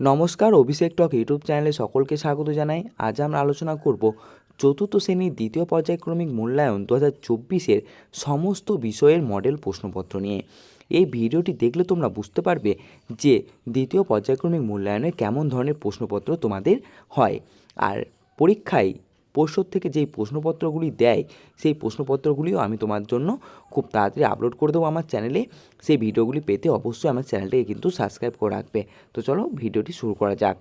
নমস্কার, অভিষেক টক ইউটিউব চ্যানেলে সকলকে স্বাগত জানাই। আজ আমরা আলোচনা করব চতুর্থ শ্রেণির দ্বিতীয় পর্যায়ক্রমিক মূল্যায়ন দু হাজার চব্বিশের সমস্ত বিষয়ের মডেল প্রশ্নপত্র নিয়ে। এই ভিডিওটি দেখলে তোমরা বুঝতে পারবে যে দ্বিতীয় পর্যায়ক্রমিক মূল্যায়নে কেমন ধরনের প্রশ্নপত্র তোমাদের হয়। আর পরীক্ষায় পরশুর থেকে যেই প্রশ্নপত্রগুলি দেয়, সেই প্রশ্নপত্রগুলিও আমি তোমার জন্য খুব তাড়াতাড়ি আপলোড করে দেবো আমার চ্যানেলে সেই ভিডিওগুলি পেতে অবশ্যই আমার চ্যানেলটাকে কিন্তু সাবস্ক্রাইব করে রাখবে। তো চলো ভিডিওটি শুরু করা যাক।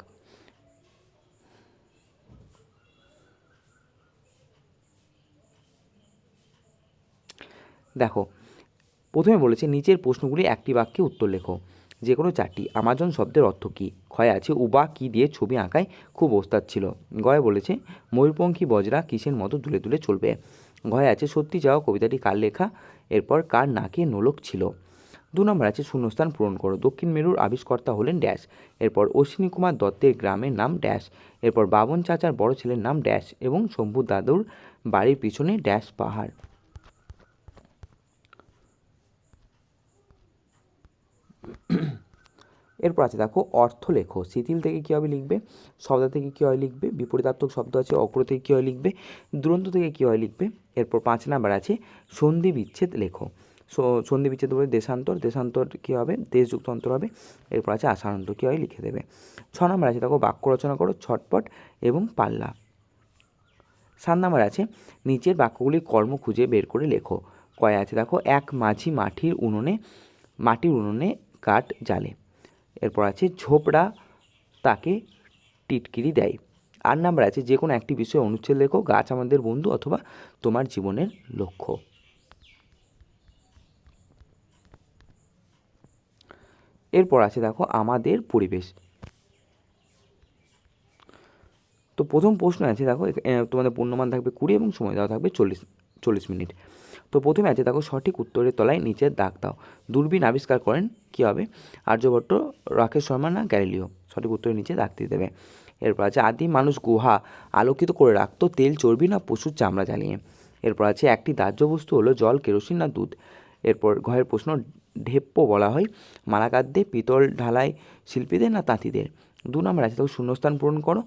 দেখো, প্রথমে বলেছে, নিচের প্রশ্নগুলি একটি বাক্যে উত্তর লেখো। যে কোনো চারটি আমাজন শব্দের অর্থ কী? ক্ষয় আছে উবা কী দিয়ে ছবি আঁকায় খুব ওস্তাদ ছিল। গয়ে বলেছে, ময়ূরপঙ্খী বজরা কিসের মতো দুলে দুলে চলবে? ঘয়ে আছে, সত্যি যাওয়া কবিতাটি কার লেখা? এরপর কার নাকে নোলক ছিল? দু নম্বর আছে, শূন্যস্থান পূরণ করো। দক্ষিণ মেরুর আবিষ্কর্তা হলেন ড্যাশ। এরপর অশ্বিনী কুমার দত্তের গ্রামের নাম ড্যাশ। এরপর বাবন চাচার বড় ছেলের নাম ড্যাশ এবং শম্ভু দাদুর বাড়ির পিছনে ড্যাশ পাহাড়। এরপর আছে দেখো অর্থ লেখো শিথিল থেকে কীভাবে লিখবে? শব্দ থেকে কী হয় লিখবে? বিপরীতাত্মক শব্দ আছে, অগ্র থেকে কী হয় লিখবে? দুরন্ত থেকে কী হয় লিখবে? এরপর পাঁচ নাম্বার আছে, সন্ধি বিচ্ছেদ লেখো। সন্ধি বিচ্ছেদ বলে দেশান্তর। দেশান্তর কী হবে? দেশযুক্ত অন্তর হবে। এরপর আছে আশানন্ত হয় লিখে দেবে। ছ নম্বর আছে দেখো, বাক্য রচনা করো, ছটপট এবং পাল্লা। সাত নাম্বার আছে, নিচের বাক্যগুলি কর্ম খুঁজে বের করে লেখো। কয় আছে দেখো? এক মাঝি মাটির উনুনে মাটির উনুনে কাঠ জ্বালে এরপর আছে ঝোপড়া, তাকে টিটকিরি দেয়। আর নাম্বার আছে, যে কোনো একটি বিষয়ে অনুচ্ছেদ লেখো, গাছ আমাদের বন্ধু অথবা তোমার জীবনের লক্ষ্য। এরপর আছে দেখো, আমাদের পরিবেশ। তো প্রথম প্রশ্ন আছে, দেখো তোমাদের পূর্ণমান থাকবে কুড়ি এবং সময় দেওয়া থাকবে চল্লিশ। চল্লিশ মিনিট। তো প্রথমে আছে দেখো সঠিক উত্তরের তলায় নিচের দাগ দাও। দূরবীন আবিষ্কার করেন কী হবে? আর্যভট্ট, রাকেশ শর্মা না গ্যালিলিও? সঠিক উত্তরের নিচে দাগ দিয়ে দেবে। এরপর আছে আদিম মানুষ গুহা, আলোকিত করে রাখতো তেল, চর্বি না পশুর চামড়া জ্বালিয়ে। এরপর আছে একটি দাহ্য বস্তু হলো জল, কেরোসিন না দুধ। এরপর ঘরের প্রশ্ন ঢেপ্পো বলা হয় মালাকাদ্যে পিতল ঢালাই শিল্পীদের না তাঁতিদের? দু নম্বর আছে দেখো শূন্যস্থান পূরণ করো।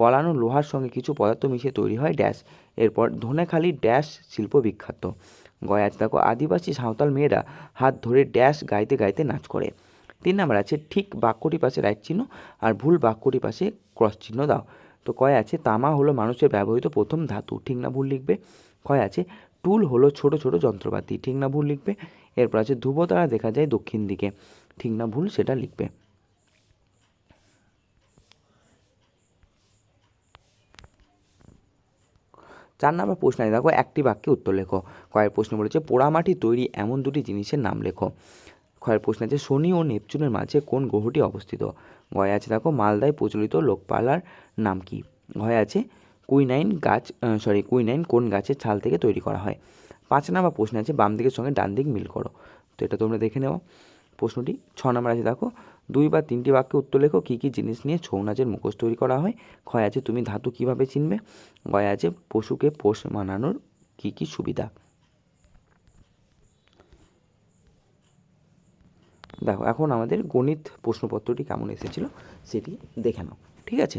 গলানো লোহার সঙ্গে কিছু পদার্থ মিশিয়ে তৈরি হয় ড্যাশ। এরপর ধনেখালি ড্যাশ শিল্প বিখ্যাত। গয় আছে দেখো, আদিবাসী সাঁওতাল মেয়েরা হাত ধরে ড্যাশ গাইতে গাইতে নাচ করে। তিন নম্বর আছে, ঠিক বাক্যটি পাশে রাইট চিহ্ন আর ভুল বাক্যটি পাশে ক্রস চিহ্ন দাও। তো কয় আছে, তামা হলো মানুষের ব্যবহৃত প্রথম ধাতু, ঠিক না ভুল লিখবে? কয় আছে, টুল হলো ছোট ছোট যন্ত্রপাতি, ঠিক না ভুল লিখবে? এরপর আছে ধ্রুবতারা দেখা যায় দক্ষিণ দিকে, ঠিক না ভুল সেটা লিখবে। চার নম্বর প্রশ্ন দেখো, একটি বাক্যে উত্তর লেখো। কয়ের প্রশ্ন বলেছে, পোড়ামাটি তৈরি এমন দুটি জিনিসের নাম লেখো। ক্ষয়ের প্রশ্ন আছে, শনি ও নেপচুনের মাঝে কোন গ্রহটি অবস্থিত? গয়ে আছে, দেখো, মালদায় প্রচলিত লোকপালার নাম কি? গয়ে আছে, কুইনাইন গাছ সরি কুইনাইন কোন গাছের ছাল থেকে তৈরি করা হয়? পাঁচ নম্বর প্রশ্ন আছে বাম দিকের সঙ্গে ডান দিক মিল করো। তো এটা তোমরা দেখে নেও। প্রশ্নটি ছ নম্বর আছে, দেখো দুই বা তিনটি বাক্যে উত্তর লেখো, কী কী জিনিস নিয়ে ছৌ নাচের মুখোশ তৈরি করা হয়, ক্ষয় আছে তুমি ধাতু কীভাবে চিনবে গয় আছে পশুকে পোষ মানানোর কী কী সুবিধা। দেখো, এখন আমাদের গণিত প্রশ্নপত্রটি কেমন এসেছিল সেটি দেখে নাও, ঠিক আছে?